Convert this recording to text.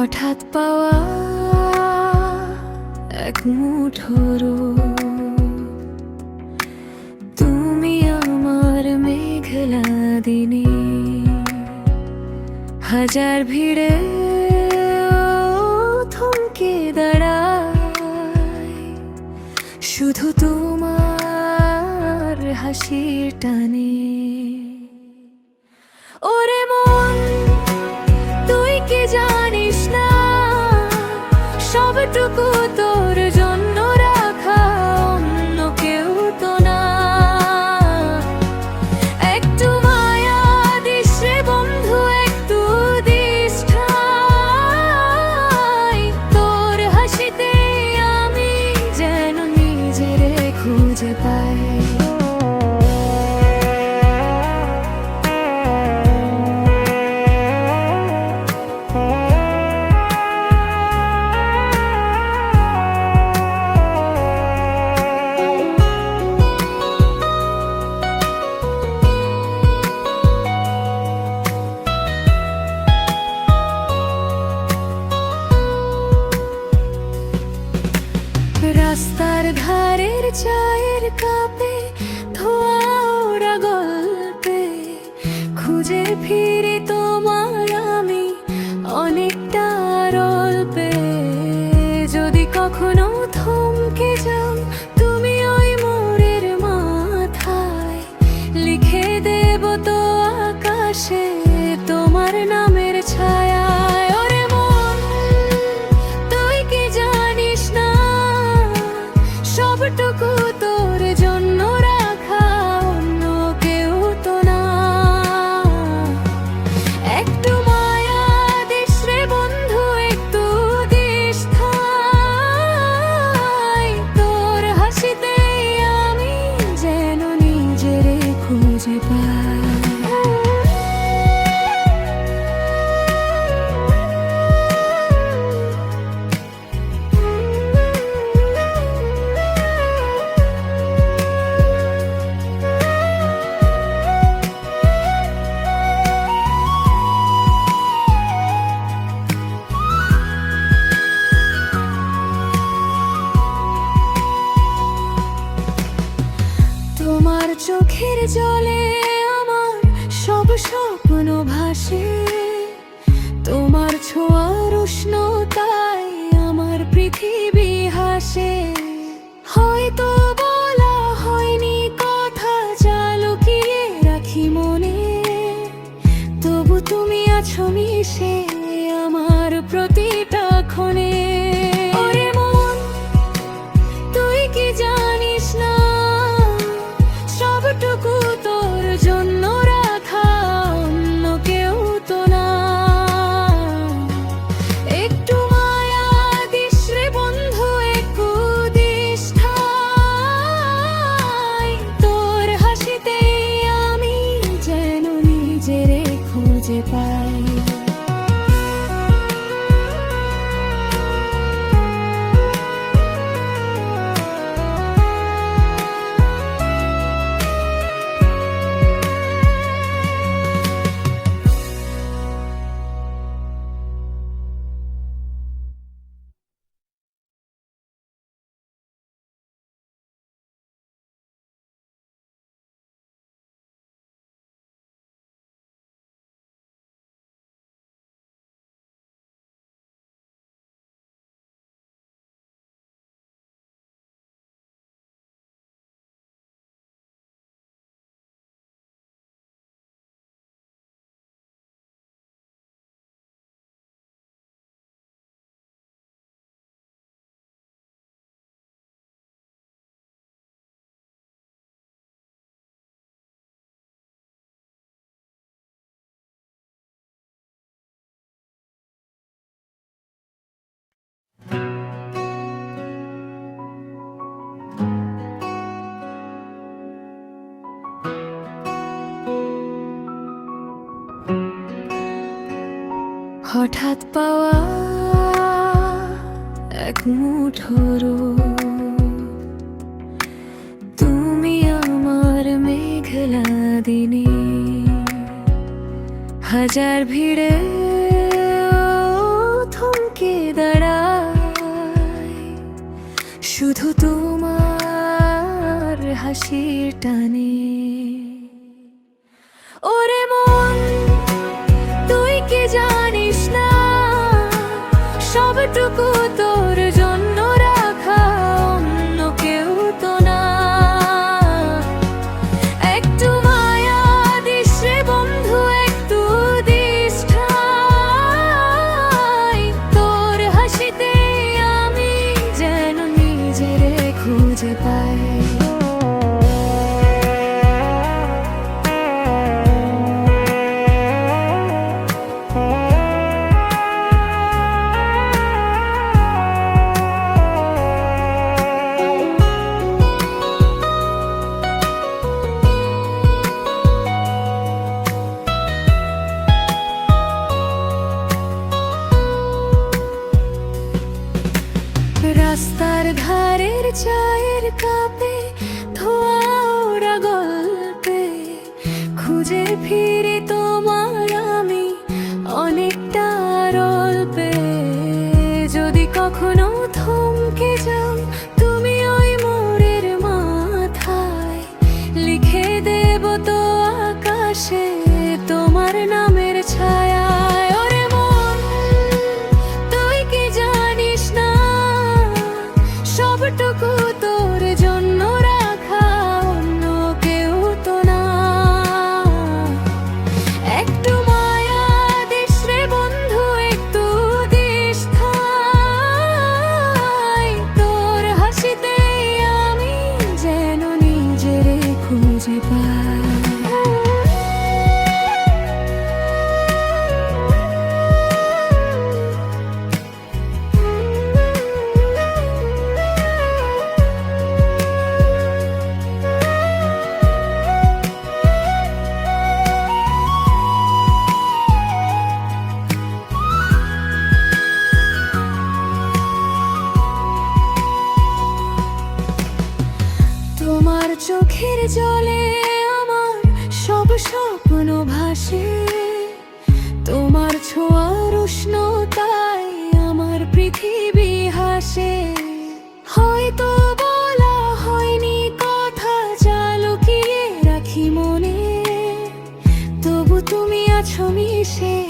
হঠাৎ পাওয়া এক মুঠোর তুমি আমার মেঘলা দিনে হাজার ভিড়ে থমকে দাঁড়ায়। শুধু তোমার হাসির টানে সবটুকু তোর জন্য রাখা অন্য কেউ তো না। একটু মায়া দিস বন্ধু, একটু দিস তোর হাসিতে আমি যেন নিজেরে খুঁজে পাই। খুঁজে ফিরি তোমার আমি অনেকটা রল্পে যদি কখনো থমকে যাও, তুমি ওই মোড়ের মাথায় লিখে দেব তো আকাশে। হয়তো বলা হয়নি কথা যা লুকিয়ে রাখি মনে। তবু তুমি আছো মিশে আমার প্রতিটা ক্ষণে। ওরে হঠাৎ পাওয়া এক মুঠোর তুমি আমার মেঘলা দিনে হাজার ভিড়ে থমকে দাঁড়ায়। শুধু তোমার হাসির টানে। ওরে back to চায়ের কাপে ধোয়া ওরা গল্পে খুঁজে ফিরে জলে আমার সব স্বপ্ন ভাসে। তোমার ছোঁয়ার উষ্ণতায় আমার পৃথিবী হাসে। হয়তো বলা হয়নি কথা যা লুকিয়ে রাখি মনে। তবু তুমি আছো মিশে।